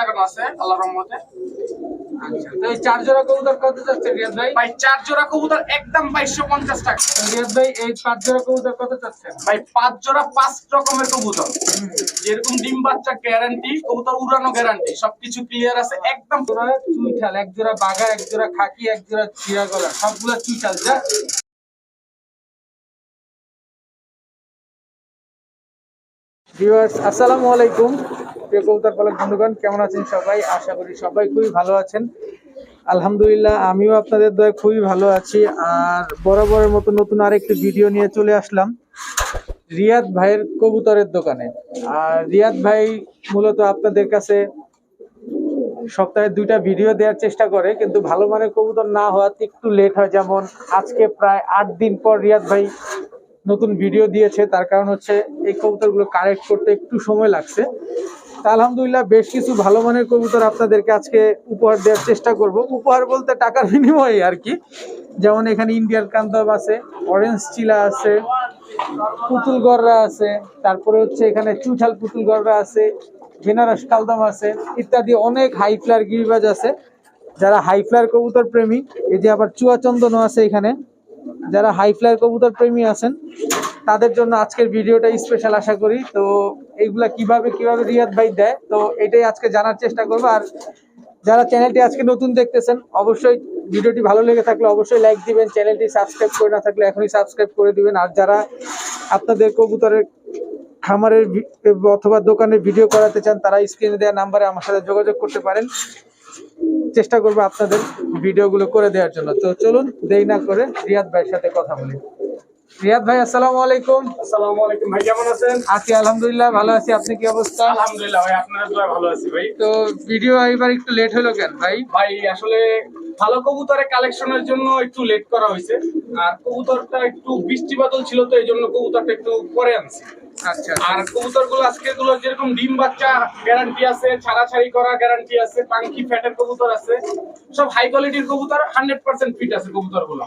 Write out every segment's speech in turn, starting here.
লাগানো আছে আল্লাহর রহমতে। আচ্ছা এই চার জোড়া কবুতর কত চাচ্ছে রিয়াদ ভাই? ভাই চার জোড়া কবুতর একদম বাইশশো পঞ্চাশ টাকা। রিয়াদ ভাই এই পাঁচ জোড়া কবুতর কত চাচ্ছেন ভাই পাঁচ জোড়া পাঁচ রকমের কবুতর। যেরকম ডিম বাচ্চা গ্যারান্টি কবুতর উড়ানো গ্যারান্টি সবকিছু ক্লিয়ার আছে একদম। জোড়া চুইঠাল এক জোড়া বাঘা এক জোড়া খাকি এক জোড়া চিরা গলা সবগুলো চুইঠাল যা। ভিউয়ার্স আসসালামু আলাইকুম। প্রিয় কবুতর পালক বন্ধুগণ, কেমন আছেন সবাই? আশা করি সবাই খুবই ভালো আছেন। আলহামদুলিল্লাহ, আমিও আপনাদের দয়ে খুবই ভালো আছি। আর বরাবরের মতো নতুন আরেকটি ভিডিও নিয়ে চলে আসলাম রিয়াদ ভাইয়ের কবুতরের দোকানে। আর রিয়াদ ভাই মূলত আপনাদের কাছে সপ্তাহে দুইটা ভিডিও দেওয়ার চেষ্টা করে, কিন্তু ভালো মানের কবুতর না হওয়াতে একটু লেট হয়। যেমন আজকে প্রায় আট দিন পর রিয়াদ ভাই নতুন ভিডিও দিয়েছে। তার কারণ হচ্ছে এই কবুতরগুলো কালেক্ট করতে একটু সময় লাগছে। আলহামদুলিল্লাহ, বেশ কিছু ভালো মানের কবুতর আপনাদেরকে আজকে উপহার দেওয়ার চেষ্টা করব। উপহার বলতে টাকার বিনিময়ে আর কি। যেমন এখানে ইন্ডিয়ান কান্তব আছে অরেঞ্জ চিলা আছে, পুতুল গররা আছে, তারপরে হচ্ছে এখানে চুঠাল পুতুল গররা আছে, বেনারস কালদম আছে, ইত্যাদি অনেক হাই ফ্লার গিরিবাজ আছে। যারা হাই ফ্লার কবুতর প্রেমী, এই যে আবার চুয়াচন্দনও আছে এখানে। যারা হাই ফ্লার কবুতর প্রেমী আছেন, তাদের জন্য আজকের ভিডিওটা স্পেশাল আশা করি। তো এইগুলা কীভাবে কীভাবে রিয়াদ ভাই দেয়, তো এটাই আজকে জানার চেষ্টা করব। আর যারা চ্যানেলটি আজকে নতুন দেখতেছেন, অবশ্যই ভিডিওটি ভালো লেগে থাকলে অবশ্যই লাইক দিবেন, চ্যানেলটি সাবস্ক্রাইব করে না থাকলে এখনই সাবস্ক্রাইব করে দিবেন। আর যারা আপনাদের কবুতরের খামারের অথবা দোকানের ভিডিও করাতে চান, তারা স্ক্রিনে দেওয়া নাম্বারে আমার সাথে যোগাযোগ করতে পারেন। চেষ্টা করব আপনাদের ভিডিওগুলো করে দেওয়ার জন্য। তো চলুন দেরি না করে রিয়াদ ভাইয়ের সাথে কথা বলি। রিয়াদ ভাই আসসালামু আলাইকুম। আসসালামু আলাইকুম ভাই কেমন আছেন? আছি আলহামদুলিল্লাহ ভালো আছি। আপনি কি অবস্থা? আলহামদুলিল্লাহ ভাই আপনার দোয়া ভালো আছি ভাই। তো ভিডিও এবার একটু লেট হলো কেন ভাই? ভাই আসলে ভালো কবুতরের কালেকশনের জন্য একটু লেট করা হয়েছে। আর কবুতরটা একটু বৃষ্টি বাদল ছিল তো এই জন্য কবুতরটা একটু পরে আনছি। আর কবুতরগুলো আজকে গুলো যেরকম ডিম বাচ্চা গ্যারান্টি আছে ছাড়াছাড়ি করা গ্যারান্টি আছে পাঙ্কি ফ্যাটের কবুতর আছে সব হাই কোয়ালিটির কবুতর হান্ড্রেড পার্সেন্ট ফিট আছে কবুতরগুলো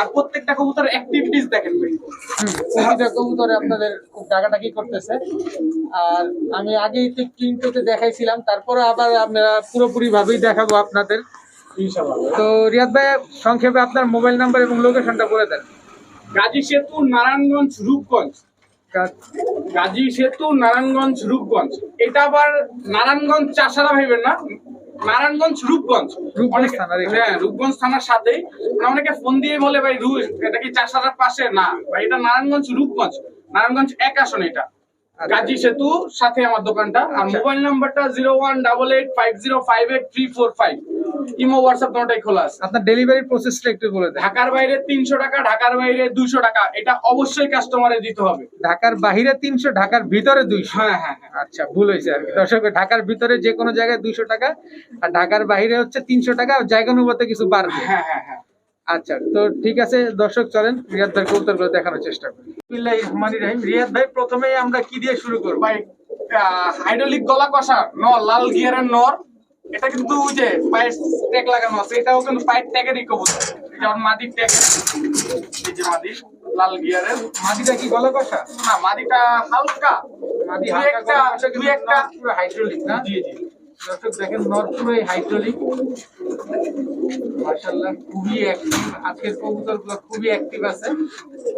আর প্রত্যেকটা কবুতর অ্যাক্টিভিটিস দেখেন ভাই। প্রতিটা কবুতরে আপনাদের খুব ডাকাডাকি করতেছে। আর আমি আগেই তো ক্লিনটোতে দেখাইছিলাম তারপরে আবার আমরা পুরোপুরি ভাবেই দেখাবো আপনাদের। তো রিয়াদ ভাই সংক্ষেপে আপনার মোবাইল নাম্বার এবং লোকেশনটা বলে দেন। গাজী সেতু নারায়ণগঞ্জ রূপগঞ্জ। গাজী সেতু নারায়ণগঞ্জ রূপগঞ্জ। এটা আবার নারায়ণগঞ্জ চাষারা ভাইবেন না? নারায়ণগঞ্জ রূপগঞ্জ। রূপগঞ্জ থানার হ্যাঁ রূপগঞ্জ থানার সাথেই। মানে অনেকে ফোন দিয়ে বলে ভাই রু এটা কি চাষারার পাশে? না ভাই এটা নারায়ণগঞ্জ রূপগঞ্জ। নারায়ণগঞ্জ এক আসন এটা। গাজী সেতু সাথে আমার দোকানটা। আর আচ্ছা। মোবাইল নাম্বারটা zero one double eight five zero five eight three four five. Imo WhatsApp দুটোই খোলা আছে। আপনার ডেলিভারি প্রসেসটা একটু বলে দেন। ঢাকার বাইরে তিনশো টাকা ঢাকার বাইরে দুইশো টাকা। এটা অবশ্যই কাস্টমারে দিতে হবে। ঢাকার বাইরে তিনশো ঢাকার ভিতরে দুইশো। হ্যাঁ হ্যাঁ হ্যাঁ। আচ্ছা ভুল হয়েছে আর কি। দর্শক ঢাকার ভিতরে যে কোনো জায়গায় দুইশো টাকা আর ঢাকার বাইরে হচ্ছে তিনশো টাকা আর জায়গা অনুপাতে কিছু বাড়বে। হ্যাঁ হ্যাঁ হ্যাঁ। আচ্ছা তো ঠিক আছে দর্শক চলেন রিয়াদ ভাই কবুতরগুলো দেখানোর চেষ্টা করি। বিসমিল্লাহির রহমানির রহিম। রিয়াদ ভাই প্রথমেই আমরা কি দিয়ে শুরু করব? ভাই হাইড্রোলিক গলা কষা নর লাল গিয়ারের নর। এটা কিন্তু ওই যে পায়ের ট্যাগ লাগানো আছে এটাও কিন্তু পায়ের ট্যাগেরই কবুতর। এটা ওর মাদির ট্যাগ এই যে মাদি লাল গিয়ারের। মাদিটা কি গলা কষা? না মাদিটা হালকা। মাদি দুই হালকা একটা গলা কষা দুই কিন্তু একটা পুরো হাইড্রোলিক না? জি জি। দর্শক দেখেন হাইড্রোলিক খুবই অ্যাক্টিভ আজকের কবুতরগুলো খুবই অ্যাক্টিভ আছে।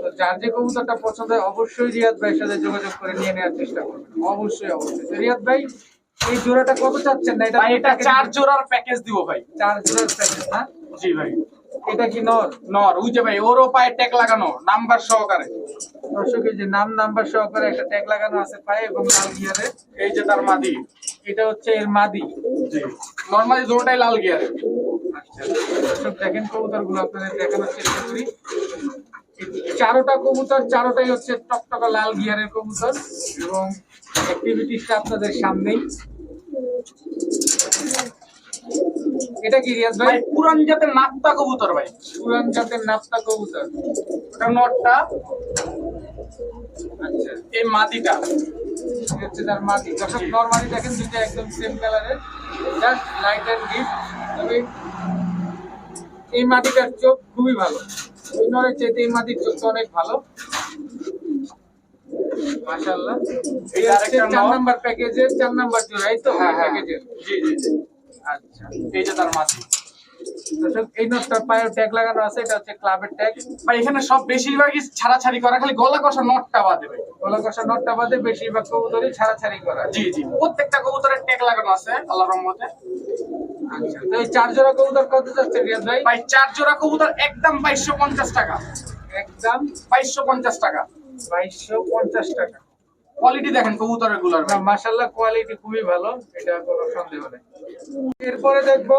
তো যার যে কবুতরটা পছন্দ হয় অবশ্যই রিয়াদ ভাইয়ের সাথে যোগাযোগ করে নিয়ে নেওয়ার চেষ্টা করবেন। অবশ্যই অবশ্যই। রিয়াদ ভাই এই জোড়াটা কত চাচ্ছেন? না এটা এটা চার জোড়ার প্যাকেজ দিব ভাই। চার জোড়ার প্যাকেজ না? জি ভাই। এটা কি নর? নর ওই যে ভাই ওরও পায়ে ট্যাগ লাগানো নাম্বার সহকারে। দর্শক এই যে নাম নাম্বার সহকারে একটা ট্যাগ লাগানো আছে পায়ে এবং লাল গিয়ারে এই যে তার মাদি। এটা হচ্ছে এর মাদি। নর্মালি দুটোটাই লাল গিয়ারের আচ্ছা দেখেন কবুতরগুলো আপনাদের দেখানোর চেষ্টা করি। চারোটা কবুতর চারোটাই হচ্ছে টকটকা লাল গিয়ারের কবুতর এবং অ্যাক্টিভিটিসটা আপনাদের সামনেই। এটা কি রিয়াজ ভাই? পুরান জাতের নাপ্তা কবুতর ভাই। পুরান জাতের নাপ্তা কবুতর। ওটা নটটা। আচ্ছা এই মাদিটা। এই হচ্ছে তার মাটি। দর্শক নর্মালি দেখেন দুইটা একদম সেম কালারের জাস্ট লাইট অ্যান্ড ডিপ তবে এই মাটিটার চোখ খুবই ভালো। ওই নরের চাইতে এই মাটির চোখটা অনেক ভালো। মাশাআল্লাহ। এই আরেকটা চার। নাম্বার প্যাকেজের চার নাম্বার জোড়া এই তো? হ্যাঁ হ্যাঁ প্যাকেজের জি জি আচ্ছা। এই যে তার মাটি। এই নটটার পায়ের ট্যাগ লাগানো আছে এটা হচ্ছে ক্লাবের ট্যাগ ভাই এখানে সব বেশিরভাগই ছাড়াছাড়ি করা খালি গলা কষা নটটা বাদে ভাই। গলা কষা নটটা বাদে বেশিরভাগ কবুতরই ছাড়াছাড়ি করা। জি জি। প্রত্যেকটা কবুতরের ট্যাগ লাগানো আছে রহমতে। আচ্ছা তো এই চার জোড়া কবুতর কত যাচ্ছে রিয়াদ ভাই? ভাই চার জোড়া কবুতর একদম বাইশশো পঞ্চাশ টাকা। একদম বাইশশো পঞ্চাশ টাকা। বাইশশো পঞ্চাশ টাকা। কোয়ালিটি দেখেন কবুতরেরগুলার না মাশাল্লাহ কোয়ালিটি খুবই ভালো এটা কোনো সন্দেহ নেই। এরপরে দেখব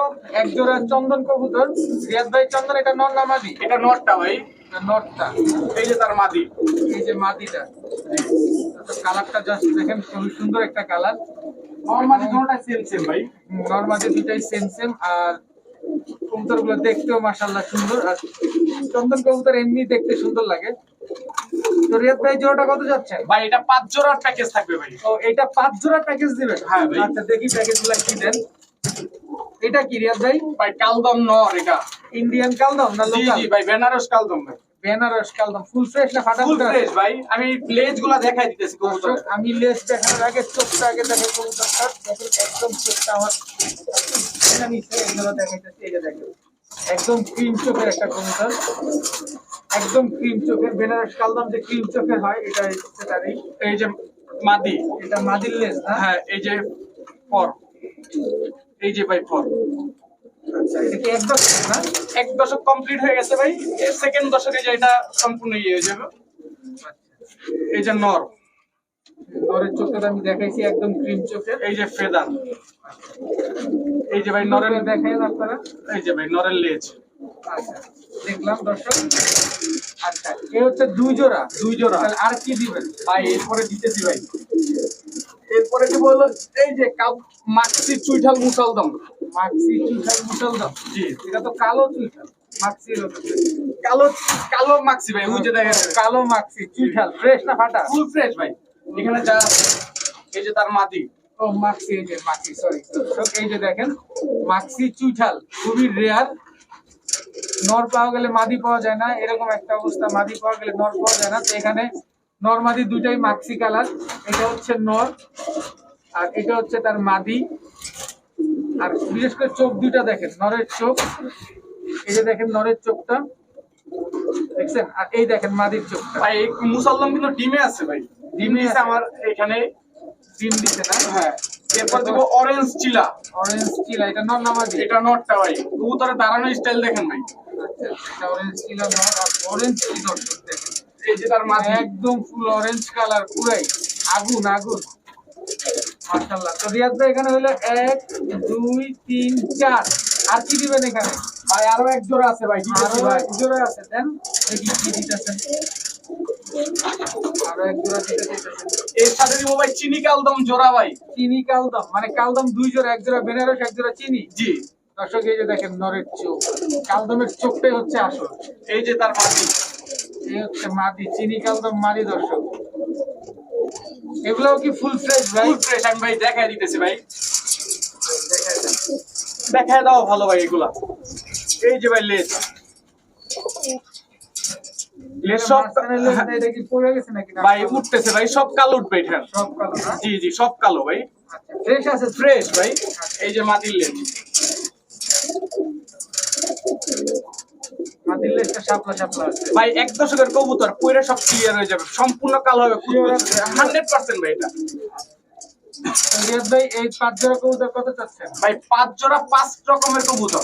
এক জোড়া চন্দন কবুতর। রিয়াদ ভাই চন্দন এটা নর নামাদি এটা নটটা ভাই। নটটা এই যে তার মাদি। এই যে মাদিটা। কালারটা জাস্ট দেখেন খুবই সুন্দর একটা কালার। আমার মাদি দুটোটা সেম সেম ভাই। নর্মাদি দুটাই সেম সেম আর কবুতরগুলো দেখতেও মাসাল্লাহ সুন্দর। আর চন্দন কবুতর এমনি দেখতে সুন্দর লাগে। তো রিয়াদ ভাই জোড়াটা কত যাচ্ছেন ভাই এটা পাঁচ জোড়ার প্যাকেজ থাকবে ভাই। ও এটা পাঁচ জোড়া প্যাকেজ দিবেন? হ্যাঁ ভাই। আচ্ছা দেখি প্যাকেজগুলা কি দেন। এটা কি রিয়াদ ভাই? ভাই কালদম নর এটা। ইন্ডিয়ান কালদম না লোকাল জি ভাই বেনারস কালদম ভাই। বেনারস কালদম ফুল ফ্রেশ না ফাটা ফুল ফ্রেশ ভাই। আমি লেজগুলা দেখাই দিতেছি কবুতর। আমি লেস দেখানোর আগে চোখটা আগে দেখে কবুতরটা দেখেন একদম চোখটা আমার এটা নিচে এগুলো দেখাইতেছি যে দেখেন। একদম ক্রিম চোখের একটা কবুতর। একদম ক্রিম চোখের বেনারস কালদম যে ক্রিম চোখের হয় এটা হচ্ছে এই যে মাদি। এটা মাদির লেস না? হ্যাঁ এই যে ফর। এই যে ভাই ফর। আচ্ছা এক দশক কমপ্লিট হয়ে গেছে ভাই। সেকেন্ড দশকে যে এটা সম্পূর্ণ ইয়ে হয়ে যাবে। এই যে নর। নরের চোখটা আমি দেখাইছি একদম ক্রিম চোখের এই যে ফেদার। এই যে ভাই নরের নরের দেখাই আপনারা। এই যে ভাই নরের লেজ। আচ্ছা দেখলাম দর্শক। আচ্ছা এ হচ্ছে দুই জোড়া। দুই জোড়া। আর কি দিবেন? ভাই এরপরে দিতেছি ভাই। এরপরে কি বলল এই যে কাপ- মাক্সি চুইঠাল মুসলদম মাক্সি চুইঠাল মুসলদম জি। এটা তো কালো চুইঠাল। মাক্সি কালো কালো মাক্সি ভাই ওই যে দেখেন কালো মাক্সি চুইঠাল ফ্রেশ না ফাটা? ফুল ফ্রেশ ভাই। এখানে যা এই যে তার মাদি। ও মাক্সি এই যে মাক্সি সরি এই যে দেখেন মাক্সি চুইঠাল খুবই রেয়ার নর পাওয়া গেলে মাদি পাওয়া যায় না এরকম একটা অবস্থা মাদি পাওয়া গেলে নর পাওয়া যায় না। তো এখানে নর মাদি দুইটাই মাক্সি কালার এটা হচ্ছে নর আর এটা হচ্ছে তার মাদি। আর বিশেষ করে চোখ দুইটা দেখেন নরের চোখ এই যে দেখেন নরের চোখটা দেখছেন? আর এই দেখেন মাদির চোখটা। ভাই এই মুসলদম কিন্তু ডিমে আছে ভাই। ডিম দিছে। আমার এখানে ডিম দিছে না? হ্যাঁ। এরপর দেবো অরেঞ্জ চিলা। অরেঞ্জ চিলা এটা নর না মাদি? এটা নটটা ভাই। কবুতরের দাঁড়ানোর স্টাইল দেখেন ভাই অরেঞ্জ অরেঞ্জ কি দর্শক দেখেন একদম ফুল অরেঞ্জ কালার পুরাই আগুন আগুন। মাশাআল্লাহ। তো রিয়াদ ভাই এখানে হলো এক দুই তিন চার। আর কি দিবেন এখানে? ভাই আরও এক জোড়া আছে ভাই আরও এক জোড়া আছে দেন। দেখি কি দিতেছেন। আরও এক জোড়া দিতে এর সাথে দিব ভাই চিনি কালদম জোড়া ভাই। চিনি কালদম মানে কালদম দুই জোড়া এক জোড়া বেনারস এক জোড়া চিনি। জি। দর্শক এই যে দেখেন নরের চোখ। কালদমের চোখটাই হচ্ছে আসল। এই যে তার মাদি এই হচ্ছে মাদি চিনি কালদম মাদি দর্শক। এগুলোও কি ফুল ফ্রেশ ভাই? ফুল ফ্রেশ আমি ভাই দেখাই দিতেছি ভাই। দেখাই দাও ভালো ভাই এগুলা। এই যে ভাই লেজ। এটা ভাই উঠতেছে ভাই সব কালো উঠবে সব কালো জি জি সব কালো ভাই। আচ্ছা, ফ্রেশ আছে। ফ্রেশ ভাই। এই যে মাটির লেজ মাদির লেজটা শাপলা শাপলা আছে ভাই এক দশকের কবুতর পরে সব ক্লিয়ার হয়ে যাবে সম্পূর্ণ কালো হবে হান্ড্রেড পার্সেন্ট ভাই এটা। ভাই এই পাঁচ জোড়া কবুতর কত চাচ্ছেন? ভাই পাঁচ জোড়া পাঁচ রকমের কবুতর।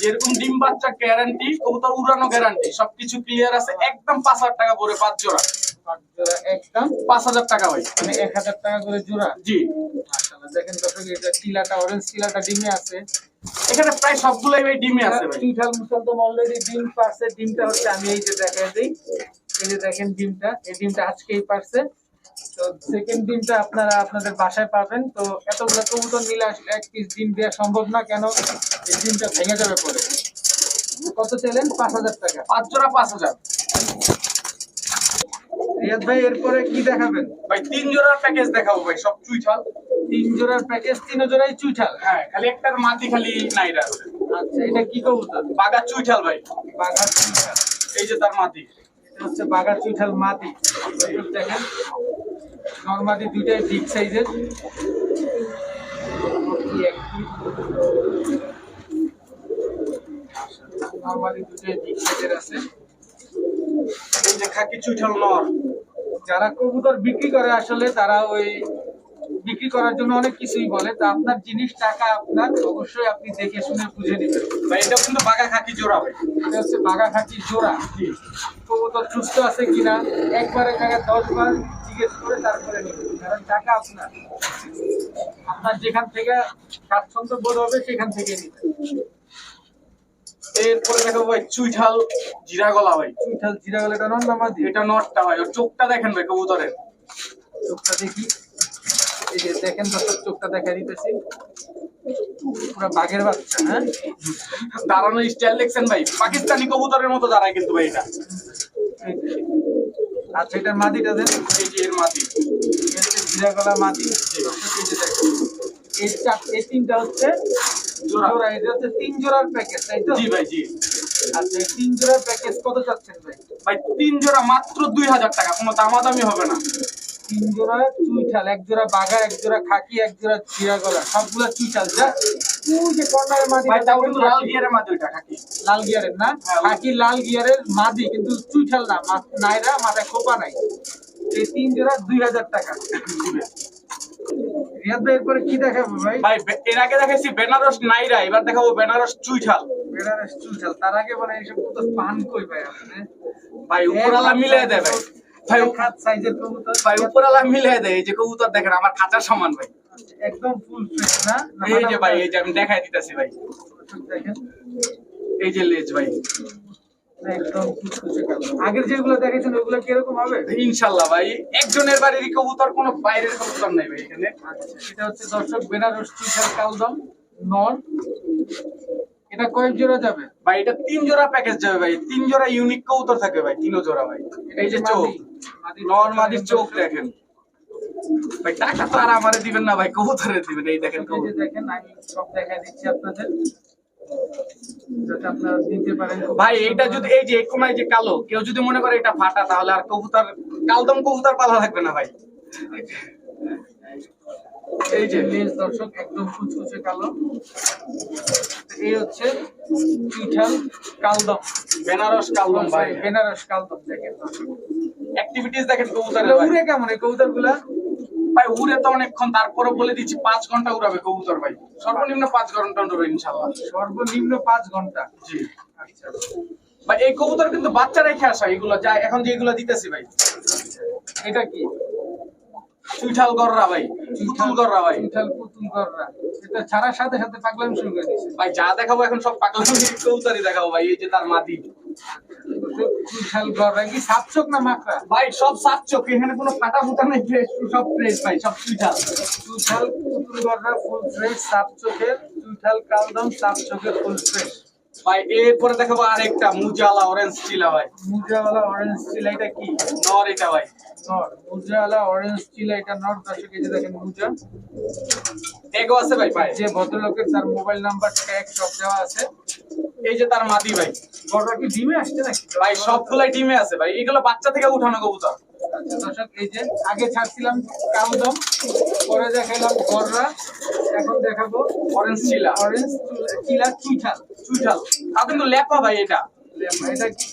যেরকম ডিম বাচ্চা গ্যারান্টি কবুতর উড়ানো গ্যারান্টি সবকিছু ক্লিয়ার আছে একদম পাঁচ হাজার টাকা পরে পাঁচ জোড়া। একদম? পাঁচ হাজার টাকা ভাই। মানে এক হাজার টাকা করে জোড়া? জি। দেখেন দর্শক এটা চিলাটা অরেঞ্জ চিলাটা ডিমে আছে। এখানে প্রায় সবগুলোই ভাই ডিমে আছে ভাই। চুইঠাল মুসলদম অলরেডি ডিম পারছে ডিমটা হচ্ছে আমি এই যে দেখাই দিই। এই যে দেখেন ডিমটা এই ডিমটা আজকেই পারছে। তো সেকেন্ড ডিমটা আপনারা আপনাদের বাসায় পাবেন। তো এতগুলো কবুতর আসলে এক পিস ডিম দেওয়া সম্ভব না কেন? এই ডিমটা ভেঙে যাবে পরে। কত চাইলেন? পাঁচ হাজার টাকা। পাঁচ জোড়া পাঁচ হাজার। রিয়াদ ভাই এরপরে কি দেখাবেন? ভাই তিন জোড়ার প্যাকেজ দেখাবো ভাই সব চুইঠাল। তিন জোড়ার প্যাকেজ তিন জোড়াই চুইঠাল। হ্যাঁ খালি একটার মাটি খালি নাইরা আচ্ছা এটা কি কবুতর? বাগা চুইঠাল ভাই। বাঘা চুইঠাল। এই যে তার মাটি। এটা হচ্ছে বাঘা চুইঠাল মাটি। দেখেন নর্মালি দুইটাই বিগ সাইজের নর্মালি দুইটাই বিগ সাইজের আছে। যে খাকি চুইঠাল নর যারা কবুতর বিক্রি করে আসলে তারা ওই বিক্রি করার জন্য অনেক কিছুই বলে। তা আপনার জিনিস টাকা আপনার অবশ্যই আপনি দেখে শুনে বুঝে নেবেন। ভাই এটা কিন্তু বাঘা খাকি জোড়া ভাই। এটা হচ্ছে বাঘা খাঁচি জোড়া। কবুতর সুস্থ আছে কিনা একবারের জায়গায় দশবার জিজ্ঞেস করে তারপরে নেবেন। কারণ টাকা আপনার। আপনার যেখান থেকে স্বাচ্ছন্দ্য বোধ হবে সেখান থেকে নেবেন। এরপরে দেখো ভাই চুইঠাল জিরা গলা ভাই। চুইঠাল জিরা গেলে এটা এটা নটটা ভাই ওর চোখটা দেখেন ভাই কবুতরের। চোখটা দেখি। এই যে দেখেন দর্শক চোখটা দেখা দিতেছি। পুরো বাঘের বাচ্চা হ্যাঁ? দাঁড়ানো স্টাইল দেখছেন ভাই? পাকিস্তানি কবুতরের মতো দাঁড়ায় কিন্তু ভাই এটা। আচ্ছা এটার মাদিটা দেন। এই যে এর মাটি জিরা গলা মাদি। এই চার এই তিনটা হচ্ছে জোড়া। জোড়া এটা হচ্ছে তিন জোড়ার প্যাকেজ তাই তো? জি ভাই জি। আচ্ছা তিন জোড়ার প্যাকেজ কত চাচ্ছেন ভাই? ভাই তিন জোড়া মাত্র দুই হাজার টাকা কোনো দামাদামি হবে না। তিন জোড়া চুইঠাল এক জোড়া বাঘা এক জোড়া খাকি এক জোড়া জিরা গলা সবগুলা চুইঠাল যা? ওই যে কর্নারের মাদি ভাই তাও কিন্তু লাল গিয়ারের খাকি। লাল গিয়ারের না? হ্যাঁ, খাকি লাল গিয়ারের মাদি কিন্তু চুইঠাল না নাইরা মাথায় খোপা নাই। এই তিন জোড়া দুই হাজার টাকা। এরপরে কি দেখাবো ভাই? ভাই এর আগে দেখাইছি বেনারস নাইরা এবার দেখাবো বেনারস চুইঠাল বেনারস চুইঠাল তার আগে মানে এইসব কত পান কই ভাই আপনি? ভাই উপরালা মিলিয়ে দেয় ভাই। ভাই এক সাইজের কবুতর। ভাই উপরালা মিলিয়ে দেয় এই যে কবুতর দেখেন আমার খাঁচার সমান ভাই। একদম ফুল ফ্রেশ না? এই যে ভাই এই যে আমি দেখাই দিতেছি ভাই। দেখেন। এই যে লেজ ভাই। আগের যেগুলো দেখেছেন ওগুলো কীরকম হবে? ইনশাল্লাহ ভাই একজনের বাড়ির কবুতর কোনো বাইরের কবুতর নাই ভাই এখানে। আচ্ছা, এটা হচ্ছে দর্শক বেনারস চুইঠাল কালদম নন এটা কয়েক জোড়া যাবে? ভাই এটা তিন জোড়া প্যাকেজ যাবে ভাই। তিন জোড়া ইউনিক কবুতর থাকবে ভাই তিনও জোড়া ভাই। এই যে চোখ। নর মাদির চোখ দেখেন। ভাই টাকা তো আর আমারে দিবেন না ভাই কবুতরে দিবেন এই দেখেন কবুতর। দেখেন আমি সব দেখাই দিচ্ছি আপনাদের। ভাই এটা যদি এই যে কোনায় যে কালো কেউ যদি মনে করে এটা ফাটা তাহলে আর কবুতর কালদম কবুতর পালা থাকবে না ভাই। এই যে লেজ দর্শক একদম কুচকুচে কালো। এই হচ্ছে চুইঠাল কালদম বেনারস কালদম ভাই বেনারস কালদম দেখেন। দর্শক অ্যাক্টিভিটিস দেখেন কবুতরের এগুলো উড়ে কেমন এই কবুতরগুলা ভাই উড়ে তো অনেকক্ষণ তারপরে বলে দিচ্ছি পাঁচ ঘণ্টা উড়াবে কবুতর ভাই। সর্বনিম্ন পাঁচ ঘণ্টা উড়বে ইনশাল্লাহ। সর্বনিম্ন পাঁচ ঘণ্টা? জি। আচ্ছা। ভাই এই কবুতর কিন্তু বাচ্চা রেখে আসা এগুলো যা এখন যে এগুলো দিতেছি ভাই। এটা কি? চুইঠাল গররা ভাই পুতুল গররা ভাই। চুইঠাল পুতুল গররা। এটা ছাড়ার সাথে সাথে পাগলামি শুরু করে দিয়েছে। ভাই যা দেখাবো এখন সব পাগলামি কবুতরই দেখাবো ভাই এই যে তার মাটি। ভাই সব সাত চোখ এখানে কোনো ফাটা ফুটা নেই সব ফ্রেশ ভাই সব চুইঠাল চুইঠাল পুতুল গররা ফুল ফ্রেশ সাত চোখের চুইঠাল কালদম সাত চোখের ফুল ফ্রেশ ভাই এরপরে দেখাবো আরেকটা মুজালা অরেঞ্জ চিলা ভাই। মুজাওয়ালা অরেঞ্জ চিলা এটা কি? নর এটা ভাই। নর মুজাওয়ালা অরেঞ্জ চিলা এটা নর দর্শক এই যে দেখেন মুজা। এগো আছে ভাই ভাই। যে ভদ্রলোকের তার মোবাইল নাম্বার ট্যাগ সব দেওয়া আছে। এই যে তার মাদি ভাই। গররা কি ডিমে আসছে নাকি? ভাই সবগুলাই টিমে আছে ভাই। এগুলো বাচ্চা থেকে উঠানো কবুতর। দর্শক এই যে আগে ছাড়ছিলাম কালদম পরে গররা এখন দেখাবো অরেঞ্জ চিলা অরেঞ্জ চিলা চুইঠাল চুইঠাল। কিন্তু লেপা ভাই এটা। এটা কি?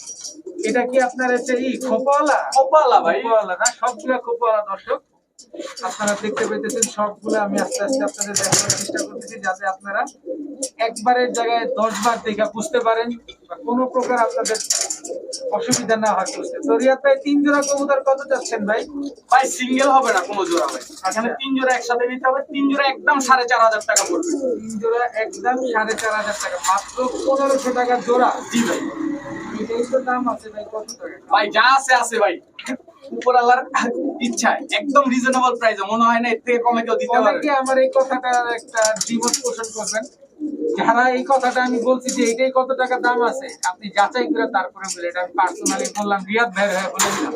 এটা কি আপনার হচ্ছে ই খোপাওয়ালা? কপালা ভাই। খোপাওয়ালা না সবগুলা খোপাওয়ালা দর্শক। আপনারা দেখতে পেতেছেন সবগুলো আমি আস্তে আস্তে আপনাদের দেখানোর চেষ্টা করতেছি যাতে আপনারা একবারের জায়গায় দশ বার দেখে বুঝতে পারেন। বা কোনো প্রকার আপনাদের অসুবিধা না হয় বুঝতে তো রিয়াদ ভাই তিন জোড়া কবুতর কত চাচ্ছেন ভাই? ভাই সিঙ্গেল হবে না কোনো জোড়া ভাই। এখানে তিন জোড়া একসাথে নিতে হবে তিন জোড়া একদম সাড়ে চার হাজার টাকা পড়বে। তিন জোড়া একদম সাড়ে চার হাজার টাকা মাত্র পনেরোশো টাকা জোড়া। জি ভাই। এটাই তো দাম আছে ভাই কত টাকা? ভাই যা আছে আছে ভাই। উপরওয়ালার ইচ্ছায় একদম রিজনেবল প্রাইসে মনে হয় না এর থেকে কমে কেউ দিতে পারে অনেকে আমার এই কথাটা একটা দ্বিমত পোষণ করবেন। যারা এই কথাটা আমি বলছি যে এটাই কত টাকা দাম আছে আপনি যাচাই করে তারপরে বলে এটা আমি পার্সোনালি বললাম রিয়াদ ভাই ভাই বলে দিলাম।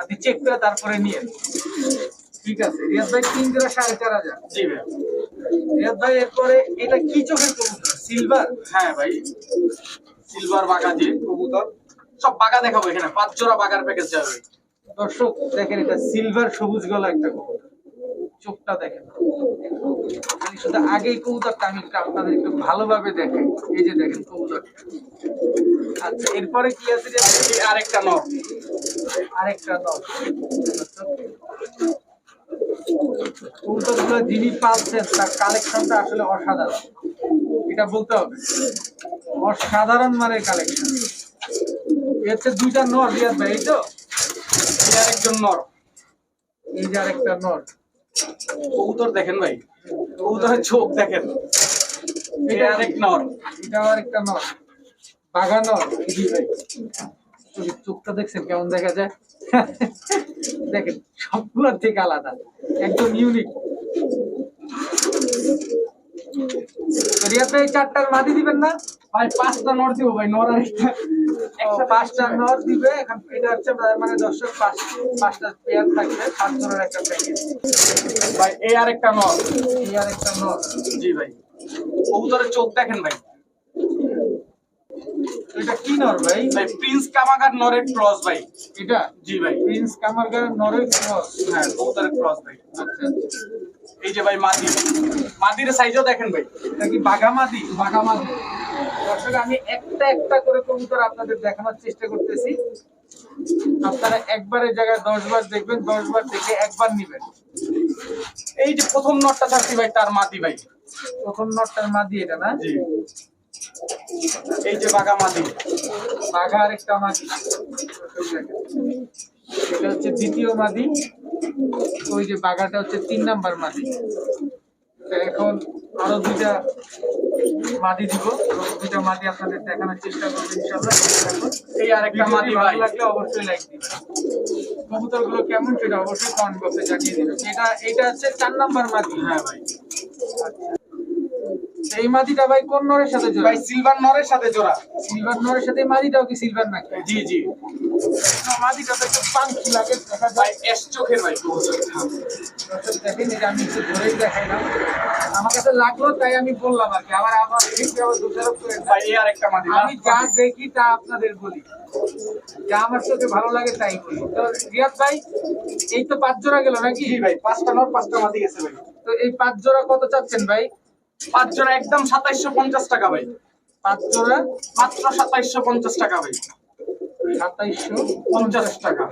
আপনি চেক করে তারপরে নিয়ে ঠিক আছে? রিয়াদ ভাই তিন জোড়া সাড়ে চার হাজার। জি ভাই। রিয়াদ ভাই এরপরে এটা কি চোখের কবুতর? সিলভার? হ্যাঁ ভাই। সিলভার বাগা যে কবুতর। সব বাগা দেখাবো এখানে পাঁচ জোড়া বাগার প্যাকেজ যাবে দর্শক দেখেন এটা সিলভার সবুজ গলা একটা কবুতর। চোখটা দেখেন খালি শুধু আগেই কবুতরটা, আমি একটু আপনাদের একটু ভালোভাবে দেখাই। এই যে দেখেন কবুতরটা। আচ্ছা এরপরে কি আছে যে আরেকটা নর আরেকটা নর কবুতরগুলো যিনি পালছেন, তার কালেকশনটা আসলে অসাধারণ। এটা বলতে হবে। অসাধারণ মানের কালেকশন। হচ্ছে দুইটা নর, রিয়াদ ভাই, এই তো? আরেকজন নর। এই যে আরেকটা নর। কবুতর দেখেন ভাই। কবুতরের চোখ দেখেন। এই আরেক নর। এটা আরেকটা নর। বাঘা নর। চোখটা দেখছেন, কেমন দেখা যায়? দেখেন, সবগুলোর থেকে আলাদা। একদম ইউনিক ভাই চারটার মাদি দিবেন না? ভাই পাঁচটা নর দিব ভাই নর আরেকটা একটা। পাঁচটা নর দিবে এখন এটা হচ্ছে মানে দর্শক পাঁচ পাঁচটা পেয়ার থাকবে সাত জনের একটা প্যাকেজ ভাই এই আরেকটা নর এই আর একটা নর জি ভাই। কবুতরের চোখ দেখেন ভাই। এটা কি নর ভাই? ভাই প্রিন্স কামাগার নরের ক্রস ভাই। এটা? জি ভাই। প্রিন্স কামারগার নরের ক্রস হ্যাঁ কবুতরের ক্রস ভাই। আচ্ছা। এই যে ভাই মাদি মাদির সাইজও দেখেন ভাই। এটা কি বাঘামাদি বাঘামাদি দর্শক আমি একটা একটা করে কবুতর আপনাদের দেখানোর চেষ্টা করতেছি। আপনারা একবারের জায়গায় দশ বার দেখবেন দশ বার দেখে একবার নিবেন। এই যে প্রথম নটটা ছাড়ছি ভাই তার মাদি ভাই। প্রথম নটটার মাদি এটা না? জি। এই যে বাঘা মাদি। বাঘা আর একটা মাদি। এটা হচ্ছে দ্বিতীয় মাদি। ওই যে বাঘাটা হচ্ছে তিন নাম্বার মাদি। এখন আরও দুইটা মাদি দিব। এবং দুইটা মাদি আপনাদের দেখানোর চেষ্টা করব ইনশাল্লাহ এই আরেকটা মাদি ভালো লাগলে অবশ্যই লাইক দিবেন। কবুতরগুলো কেমন সেটা অবশ্যই কমেন্ট বক্সে জানিয়ে দিবেন। এটা এটা হচ্ছে চার নাম্বার মাদি। হ্যাঁ ভাই। এই মাদিটা ভাই কোন নরের সাথে জোড়া? ভাই সিলভার নরের সাথে জোড়া। সিলভার নরের সাথে মাদিটাও কি সিলভার নাকি? জি জি। মাদিটা তো একটু পাঙ্কি লাগে দেখা ভাই যায় এস চোখের ভাই দেখেন এটা আমি একটু ধরেই দেখাইলাম। আমার কাছে লাগল তাই আমি বললাম আর কি। আবার আমার দোষারোপ করে। ভাই এই আরেকটা মাদি আমি যা দেখি তা আপনাদের বলি। যা আমার চোখে ভালো লাগে তাই বলি। তো রিয়াদ ভাই এই তো পাঁচ জোড়া গেল নাকি? ভাই পাঁচটা নর পাঁচটা মাদি গেছে ভাই। তো এই পাঁচ জোড়া কত চাচ্ছেন ভাই? পাঁচ জোড়া একদম সাতাইশশো পঞ্চাশ টাকা ভাই। পাঁচ জোড়া মাত্র সাতাইশশো পঞ্চাশ টাকা ভাই। সাতাইশশো পঞ্চাশ টাকা।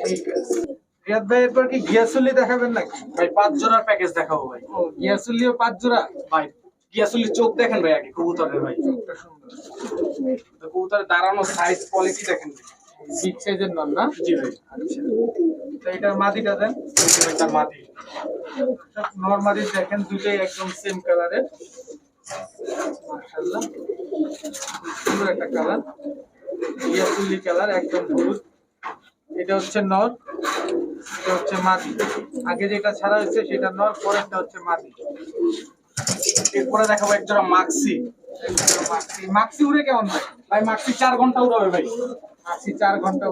ঠিক আছে। রিয়াদ ভাই এরপর কি গিয়াসুলি দেখাবেন নাকি? ভাই পাঁচ জোড়ার প্যাকেজ দেখাবো ভাই। ও গিয়াসুলিও পাঁচ জোড়া ভাই গিয়াসুলির চোখ দেখেন ভাই আগে কবুতরের ভাই। চোখটা সুন্দর। কবুতরের দাঁড়ানো সাইজ কোয়ালিটি দেখেন। বিগ সাইজের নন না? জি ভাই। আচ্ছা। তো এটার মাদিটা দেন। ভাই মাদি নর্মালি দেখেন দুটোই একদম সেম কালারের মাশাআল্লাহ। সুন্দর একটা কালার ইয়াকুলি কালার একদম হলুদ। এটা হচ্ছে নর। এটা হচ্ছে মাদি আগে যেটা ছাড়া হচ্ছে সেটা নর পরেরটা হচ্ছে মাদি এরপরে দেখাবো এক জোড়া মাক্সি মাক্সি। মাক্সি উড়ে কেমন ভাই? ভাই মাক্সি চার ঘণ্টা উড়াবে ভাই। মাক্সি চার ঘণ্টা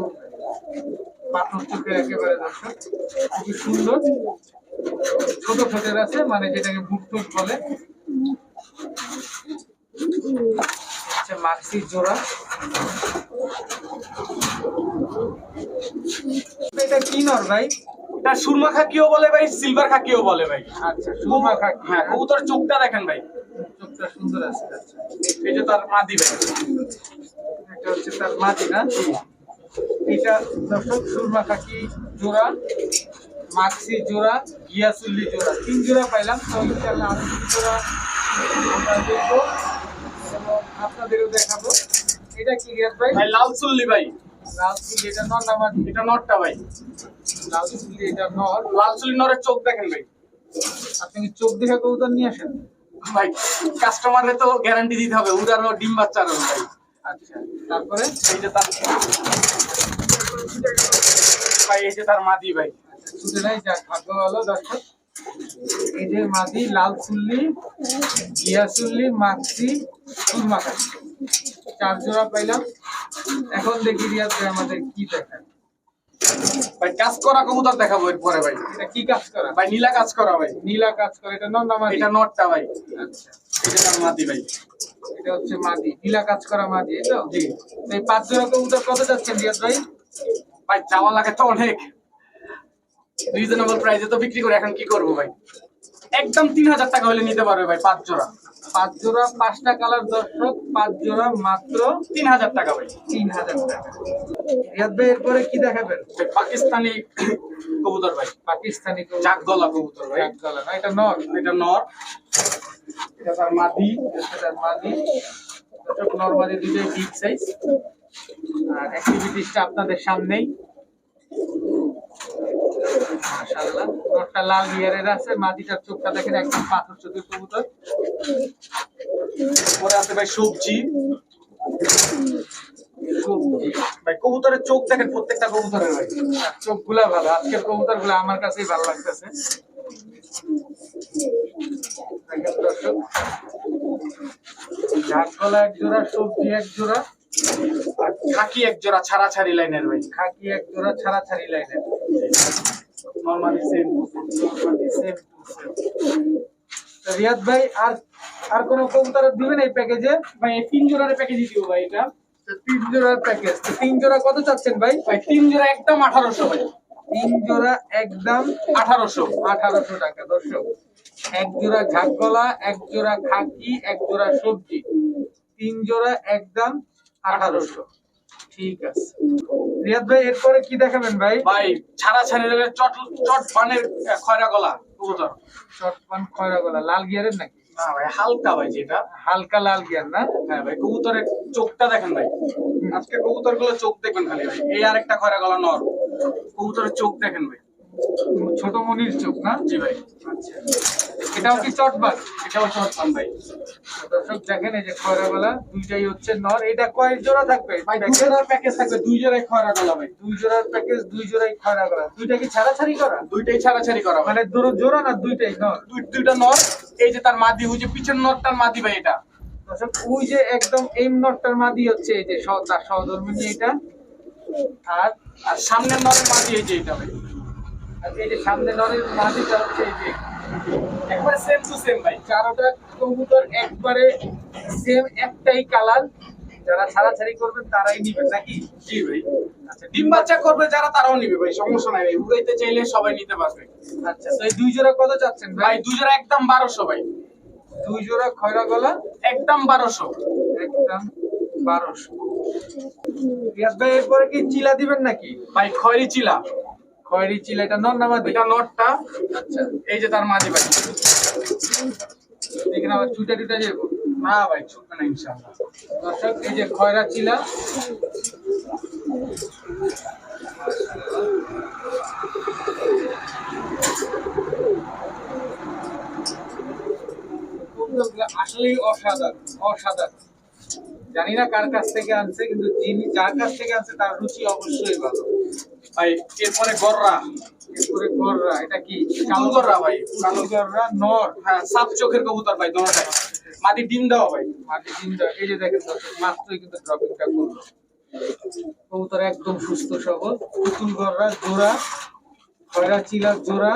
পাথর চোখের একেবারে দর্শক খুবই সুন্দর। ছোট ঠোঁটের আছে মানে যেটাকে বুট বলে। হচ্ছে মাক্সি জোড়া। এটা কি নর ভাই? এটা সুরমা খাকিও বলে ভাই সিলভার খাকিও বলে ভাই। আচ্ছা সুরমা খাকি হ্যাঁ কবুতরের চোখটা দেখেন ভাই। চোখটা সুন্দর আছে আচ্ছা। এই যে তার মাদি ভাই। এটা হচ্ছে তার মাটি না? এটা দর্শক সুরমা খাকি জোড়া মাক্সি জোড়া গিয়াসুল্লি জোড়া। তিন জোড়া পাইলাম তো ইনশাল্লাহ আরও তিন জোড়া আমরা দেখব এবং আপনাদেরও দেখাবো। এটা কি রিয়াদ ভাই? ভাই লাল চুল্লি ভাই। লাল চুল্লি এটা নর না মাটি? এটা নটটা ভাই। লাল চুল্লি এটা নর। লাল চুল্লি নরের চোখ দেখেন ভাই। আপনি চোখ দেখে কবুতর নিয়ে আসেন? ভাই কাস্টমারে তো গ্যারান্টি দিতে হবে উদারও ডিম বাচ্চারও ভাই। আচ্ছা তারপরে এই যে তার ভাই এই যে তার মাদি ভাই। ছুটে নাই যাক ভাগ্য ভালো দর্শক এই যে মাদি লাল চুল্লি গিয়া চুল্লি সুরমা কাঠি চার জোড়া পাইলাম। এখন দেখি রিয়াজ ভাই আমাদের কি দেখায়। ভাই কাজ করা কবুতর দেখাবো এরপরে ভাই। এটা কি কাজ করা? ভাই নীলা কাজ করা ভাই। নীলা কাজ করে এটা নন্দা মাদি। এটা নটটা ভাই। আচ্ছা। তার মাদি ভাই। এটা হচ্ছে মাদি নীলা কাজ করা মাদি এই তো? জি। এই পাঁচ জোড়া কবুতর কত যাচ্ছেন রিয়াজ ভাই? ভাই চাওয়া লাগে তো অনেক। রিজনেবল প্রাইসে তো বিক্রি করে এখন কি করব ভাই? একদম তিন হাজার টাকা হলে নিতে পারবে ভাই পাঁচ জোড়া। পাঁচ জোড়া পাঁচটা কালার দর্শক পাঁচ জোড়া মাত্র তিন হাজার টাকা ভাই। তিন হাজার টাকা। রিয়াদ ভাই এরপরে কি দেখাবেন? পাকিস্তানি কবুতর ভাই। পাকিস্তানি জাক গলা কবুতর ভাই। গলা না এটা নর। এটা নর। এটা আপনাদের সামনেই। লাল গিয়ারের আছে, মাদিটার চোখটা দেখেন একদম পাথর চোখের কবুতর। পরে আছে ভাই সবজি। ভাই কবুতরের চোখ দেখেন প্রত্যেকটা কবুতরের ভাই। আর চোখগুলা ভালো। আজকের কবুতরগুলা আমার কাছেই ভালো লাগতেছে। এক জোড়া, সবজি এক জোড়া, আর এক জোড়া লাইনের ভাই। এক জোড়া লাইনের। রিয়াদ ভাই, আর আর কোন কবুতর দিবেন এই প্যাকেজে ভাই তিন জোড়ার প্যাকেজই দিব ভাই এটা। তিন জোড়ার প্যাকেজ তিন জোড়া কত চাচ্ছেন ভাই? ভাই, তিন জোড়া একদম আঠারোশো ভাই। তিন জোড়া একদম আঠারোশো আঠারোশো টাকা দর্শক। এক জোড়া ঝাঁকগলা এক জোড়া খাকি এক জোড়া সবজি। তিন জোড়া একদম আঠারোশো। ঠিক আছে। রিয়াদ ভাই এরপরে কি দেখাবেন ভাই? ভাই ছাড়া ছাড়ি চট চট পানের খয়রা গলা কবুতর। চটপান খয়রা গলা লাল গিয়ারের নাকি? না ভাই হালকা ভাই যেটা। হালকা লাল গিয়ার না? হ্যাঁ ভাই কবুতরের চোখটা দেখেন ভাই। আজকে কবুতরগুলো চোখ দেখবেন খালি ভাই। এই আরেকটা খয়রা গলা নর। কবুতরের চোখ দেখেন ভাই। ছোট মনির চোখ না? জি ভাই। আচ্ছা। এটাও কি চটবাগ এটাও চট পান ভাই। দর্শক দেখেন এই যে খয়রা গলা দুইটাই হচ্ছে নর। এটা কয় জোড়া থাকবে? ভাই দুই জোড়ার প্যাকেজ থাকবে দুই জোড়ায় খয়রা গলা ভাই। দুই জোড়ার প্যাকেজ দুই জোড়াই খয়রা গলা দুইটা কি ছাড়াছাড়ি করা? দুইটাই ছাড়াছাড়ি করা মানে দুটো জোড়া না দুইটাই নর? দুই দুইটা নর এই যে তার মাদি ওই যে পিছন নরটার মাদি ভাই এটা। দর্শক ওই যে একদম এম নটটার মাদি হচ্ছে এই যে তার সহধর্মিনী এটা। আর আর সামনের নরের মাদি এই যে এটা ভাই। আর এই যে সামনে নরের মাদিটা হচ্ছে এই যে। একবার সেম টু সেম ভাই চারোটা কবুতর একবারে সেম একটাই কালার যারা ছাড়াছাড়ি করবেন তারাই নিবেন নাকি? জি ভাই। আচ্ছা ডিম বাচ্চা করবে যারা তারাও নিবে ভাই সমস্যা নাই ভাই। উড়াইতে চাইলে সবাই নিতে পারবে। আচ্ছা তো এই দুই জোড়া কত চাচ্ছেন ভাই? ভাই দুই জোড়া একদম বারোশো ভাই। দুই জোড়া খয়রা গলা একদম বারোশো। একদম। বারোশো। রিয়াদ ভাই এরপরে কি চিলা দিবেন নাকি? ভাই খয়রি চিলা। খয়েরি চিলা এটা নটটা আচ্ছা। এই যে তার ভাই। এখানে আবার চুটা টুটা যাব না ভাই ছুটবে না ইনশাআল্লাহ। দর্শক এই যে খয়রা চিলা। আসলেই অসাধারণ অসাধারণ। জানি না কার কাছ থেকে আনছে কিন্তু যিনি যার কাছ থেকে আনছে তার রুচি অবশ্যই ভালো। ভাই এরপরে গররা। এরপরে গররা এটা কি? কালো গররা ভাই। কালো গররা নর। হ্যাঁ সাপ চোখের কবুতর ভাই দোনোটাই মাদি ডিম দেওয়া ভাই। মাটি চিন্তা এই যে দেখেন মাত্রই কিন্তু ড্রপিংটা করল। কবুতর একদম সুস্থ সবল। পুতুল গররা জোড়া। খয়রা চিলা জোড়া।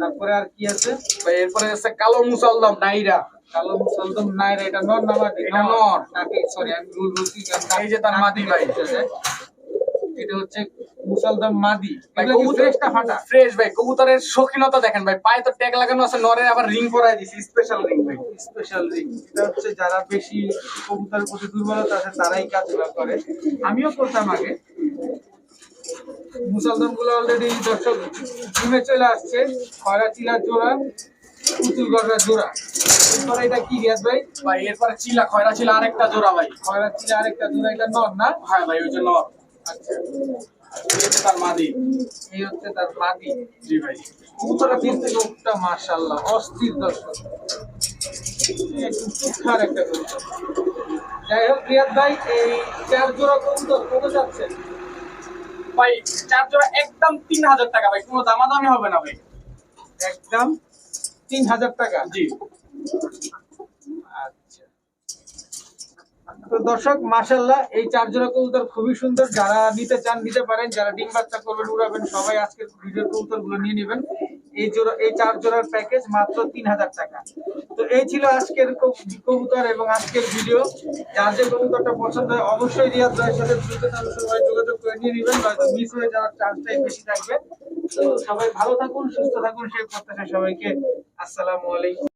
তারপরে আর কি আছে? ভাই এরপরে আছে কালো মুসলদম নাইরা। কালো মুসলদম নাইরা এটা নর না মাটি? এটা নর। নাকি সরি আমি ভুল বলছি এই যে তার মাদি ভাই। এটা হচ্ছে মুসলদম মাদি। ভাই এগুলো কি কবুতর ফ্রেশটা ফাটা? ফ্রেশ ভাই কবুতরের শৌখিনতা দেখেন ভাই পায়ে তো ট্যাগ লাগানো আছে নরে আবার রিং করাই দিছি স্পেশাল রিং ভাই। স্পেশাল রিং এটা হচ্ছে যারা বেশি কবুতরের প্রতি দুর্বলতা আছে তারাই কাজগুলো করে। আমিও করতাম আগে। মুসলমানগুলো অলরেডি দর্শক জিমে চলে আসছে খয়রা চিলার জোড়া। জোড়া। এরপরে এটা কি রিয়াজ ভাই? ভাই এরপরে চিলা খয়রা চিলা আরেকটা জোড়া ভাই। খয়রা চিলা আরেকটা জোড়া এটা নর না? হ্যাঁ ভাই ওই আচ্ছা। যে তার মাদি। এই হচ্ছে তার মাদি। জি ভাই। কবুতরা কিন্তু লোকটা মাশাল্লাহ অস্থির দর্শক। একটা কবুতর যাই হোক রিয়াদ ভাই এই চার জোড়া কবুতর কত যাচ্ছেন ভাই চার জোড়া একদম তিন হাজার টাকা ভাই কোনো দামাদামি হবে না ভাই। একদম তিন হাজার টাকা জি আচ্ছা তো দর্শক মাশাল্লাহ এই চার জোড়া কবুতর খুবই সুন্দর। যারা নিতে চান, নিতে পারেন। যারা ডিম বাচ্চা করবেন, উড়াবেন, সবাই আজকের ভিডিওর কবুতরগুলো নিয়ে নেবেন। এই জোড়া এই চার জোড়ার প্যাকেজ মাত্র তিন হাজার টাকা। তো এই ছিল আজকের কবুতর এবং আজকের ভিডিও যার যে কবুতরটা পছন্দ হয়, অবশ্যই রিয়াদ ভাইয়ের সাথে দ্রুত সবাই যোগাযোগ করে নিয়ে নেবেন, নয়তো মিস হয়ে যাওয়ার চান্সটাই বেশি থাকবে। তো সবাই ভালো থাকুন, সুস্থ থাকুন, সেই প্রত্যাশা সবাইকে আসসালামু আলাইকুম।